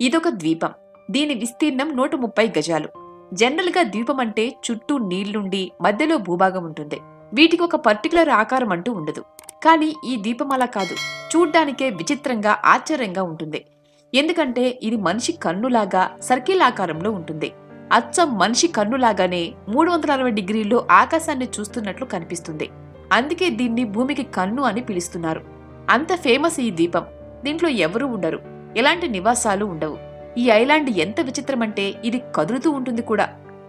ఇదొక ద్వీపం. దీని విస్తీర్ణం నూట ముప్పై గజాలు. జనరల్గా ద్వీపం అంటే చుట్టూ నీళ్ళుండి మధ్యలో భూభాగం ఉంటుంది. వీటికి ఒక పర్టికులర్ ఆకారం అంటూ ఉండదు. కానీ ఈ ద్వీపం అలా కాదు. చూడ్డానికే విచిత్రంగా ఆశ్చర్యంగా ఉంటుంది. ఎందుకంటే ఇది మనిషి కన్నులాగా సర్కిల్ ఆకారంలో ఉంటుంది. అచ్చం మనిషి కన్నులాగానే మూడు వందల అరవై డిగ్రీల్లో ఆకాశాన్ని చూస్తున్నట్లు కనిపిస్తుంది. అందుకే దీన్ని భూమికి కన్ను అని పిలుస్తున్నారు. అంత ఫేమస్ ఈ ద్వీపం. దీంట్లో ఎవరూ ఉండరు. ఎలాంటి నివాసాలు ఉండవు. ఈ ఐలాండ్ ఎంత విచిత్రమంటే ఇది కదులుతూ ఉంటుంది కూడా.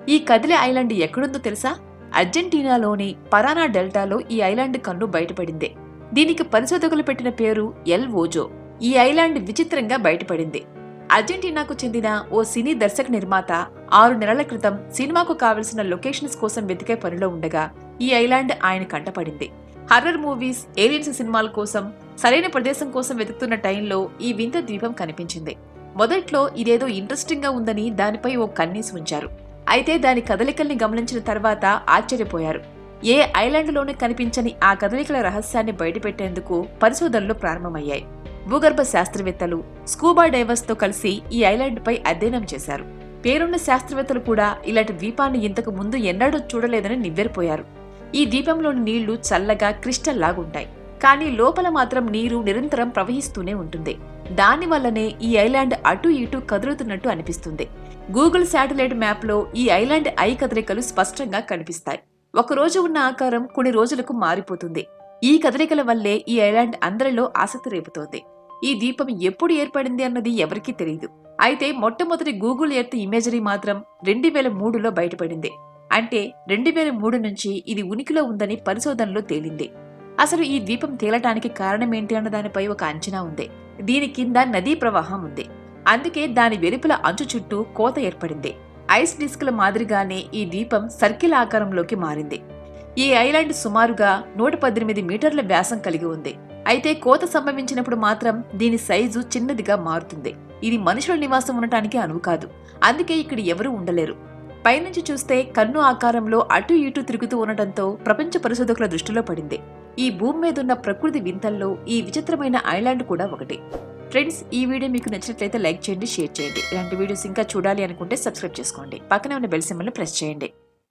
ఈ కదిలే ఐలాండ్ ఎక్కడుందో తెలుసా? అర్జెంటీనాలోని పరానా డెల్టాలో ఈ ఐలాండ్ కన్ను బయటపడింది. దీనికి పరిశోధకులు పెట్టిన పేరు ఎల్ ఓజో. ఈ ఐలాండ్ విచిత్రంగా బయటపడింది. అర్జెంటీనాకు చెందిన ఓ సినీ దర్శక నిర్మాత ఆరు నెలల క్రితం సినిమాకు కావలసిన లొకేషన్స్ కోసం వెతికే పనిలో ఉండగా ఈ ఐలాండ్ ఆయన కంటపడింది. హర్రర్ మూవీస్ ఏలియన్స్ సినిమాల కోసం సరైన ప్రదేశం కోసం వెతుకుతున్న టైంలో ఈ వింత ద్వీపం కనిపించింది. మొదట్లో ఇదేదో ఇంట్రెస్టింగ్గా ఉందని దానిపై ఓ కన్నీసి ఉంచారు. అయితే దాని కదలికల్ని గమనించిన తర్వాత ఆశ్చర్యపోయారు. ఏ ఐలాండ్లోనూ కనిపించని ఆ కదలికల రహస్యాన్ని బయటపెట్టేందుకు పరిశోధనలు ప్రారంభమయ్యాయి. భూగర్భ శాస్త్రవేత్తలు స్కూబా డైవర్స్తో కలిసి ఈ ఐలాండ్పై అధ్యయనం చేశారు. పేరున్న శాస్త్రవేత్తలు కూడా ఇలాంటి ద్వీపాన్ని ఇంతకు ముందు ఎన్నడూ చూడలేదని నివ్వెరపోయారు. ఈ దీపంలోని నీళ్ళు చల్లగా క్రిస్టల్ లాగుంటాయి కానీ లోపల మాత్రం నీరు నిరంతరం ప్రవహిస్తూనే ఉంటుంది. దానివల్లనే ఈ ఐలాండ్ అటు ఇటు కదులుతున్నట్టు అనిపిస్తుంది. గూగుల్ శాటిలైట్ మ్యాప్లో ఈ ఐలాండ్ ఐ కదలికలు స్పష్టంగా కనిపిస్తాయి. ఒక రోజు ఉన్న ఆకారం కొన్ని రోజులకు మారిపోతుంది. ఈ కదలికల వల్లే ఈ ఐలాండ్ అందరిలో ఆసక్తి రేపుతోంది. ఈ దీపం ఎప్పుడు ఏర్పడింది అన్నది ఎవరికీ తెలియదు అయితే మొట్టమొదటి గూగుల్ ఎర్త్ ఇమేజరీ మాత్రం రెండు వేల మూడులో బయటపడింది. అంటే రెండు వేల మూడు నుంచి ఇది ఉనికిలో ఉందని పరిశోధనలో తేలింది. అసలు ఈ ద్వీపం తేలటానికి కారణమేంటి అన్న దానిపై ఒక అంచనా ఉంది. దీని కింద నదీ ప్రవాహం ఉంది. అందుకే దాని వెలుపల అంచు చుట్టూ కోత ఏర్పడింది. ఐస్ డిస్క్ల మాదిరిగానే ఈ ద్వీపం సర్కిల్ ఆకారంలోకి మారింది. ఈ ఐలాండ్ సుమారుగా నూట పద్దెనిమిది మీటర్ల వ్యాసం కలిగి ఉంది. అయితే కోత సంభవించినప్పుడు మాత్రం దీని సైజు చిన్నదిగా మారుతుంది. ఇది మనుషుల నివాసం ఉండటానికి అనువు కాదు. అందుకే ఇక్కడ ఎవరూ ఉండలేరు. పైనుంచి చూస్తే కన్ను ఆకారంలో అటు ఇటు తిరుగుతూ ఉండటంతో ప్రపంచ పరిశోధకుల దృష్టిలో పడింది. ఈ భూమి మీద ఉన్న ప్రకృతి వింతల్లో ఈ విచిత్రమైన ఐలాండ్ కూడా ఒకటి. ఫ్రెండ్స్ ఈ వీడియో మీకు నచ్చినట్లయితే లైక్ చేయండి షేర్ చేయండి. ఇలాంటి వీడియోస్ ఇంకా చూడాలి అనుకుంటే సబ్స్క్రైబ్ చేసుకోండి. పక్కనే ఉన్న బెల్ సింబల్ని ప్రెస్ చేయండి.